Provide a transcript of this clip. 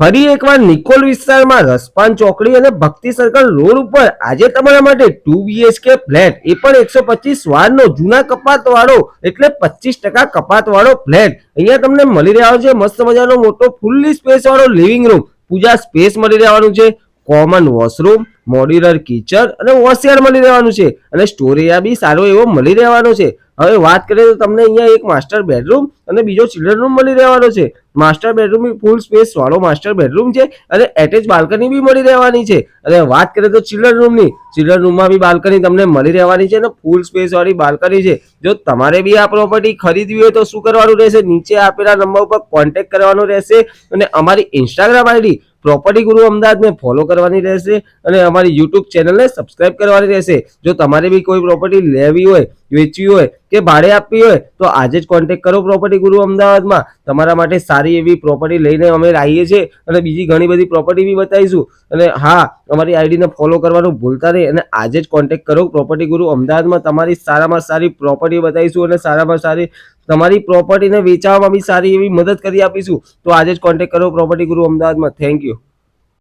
ફરી એકવાર નિકોલ વિસ્તારમાં રસપાન ચોકડી અને ભક્તિ સર્કલ રોડ ઉપર આજે તમારા માટે ટુ બીએચકે ફ્લેટ, એ પણ એકસો પચીસ વારનો જૂના કપાત વાળો એટલે પચીસ ટકા કપાત વાળો ફ્લેટ. અહીંયા તમને મળી રહ્યો છે મસ્ત મજાનો મોટો ફૂલ્લી સ્પેસ વાળો લિવિંગ રૂમ પૂજા સ્પેસ મળી રહેવાનું છે. કોમન વોશરૂમ મોડ્યુલર કિચન અને વોશિયાર મળી રહેવાનું છે. અને સ્ટોર એરિયા બી સારો એવો મળી રહેવાનો છે. હવે વાત કરીએ તો તમને અહીંયા એક માસ્ટર બેડરૂમ અને બીજો ચિલ્ડ્રન રૂમ મળી રહેવાનો છે. માસ્ટર બેડરૂમ ફૂલ સ્પેસ વાળો માસ્ટર બેડરૂમ છે અને એટેચ બાલ્કની બી મળી રહેવાની છે. અને વાત કરીએ તો ચિલ્ડ્રન રૂમની ચિલ્ડ્રન રૂમમાં બી બાલ્કની તમને મળી રહેવાની છે અને ફૂલ સ્પેસ વાળી બાલ્કની છે. જો તમારે બી આ પ્રોપર્ટી ખરીદવી હોય તો શું કરવાનું રહેશે? નીચે આપેલા નંબર ઉપર કોન્ટેક્ટ કરવાનો રહેશે અને અમારી ઇન્સ્ટાગ્રામ આઈડી પ્રોપર્ટી ગુરુ અમદાવાદને ફોલો કરવાની રહેશે અને અમારી યુટ્યુબ ચેનલને સબસ્ક્રાઇબ કરવાની રહેશે. જો તમારે બી કોઈ પ્રોપર્ટી લેવી હોય વેચવી હોય કે ભાડે આપવી હોય, તો આજે જ કોન્ટેક્ટ કરો પ્રોપર્ટી ગુરુ અમદાવાદમાં. તમારા માટે સારી એવી પ્રોપર્ટી લઈને અમે આવીએ છીએ અને બીજી ઘણી બધી પ્રોપર્ટી બી બતાવીશું. અને હા, અમારી આઈડીને ફોલો કરવાનું ભૂલતા નહીં અને આજે જ કોન્ટેક્ટ કરો પ્રોપર્ટી ગુરુ અમદાવાદમાં. તમારી સારામાં સારી પ્રોપર્ટી બતાવીશું અને સારામાં સારી તમારી પ્રોપર્ટીને વેચાવામાં બી સારી એવી મદદ કરી આપીશું. તો આજે જ કોન્ટેક્ટ કરો પ્રોપર્ટી ગુરુ અમદાવાદમાં. Thank you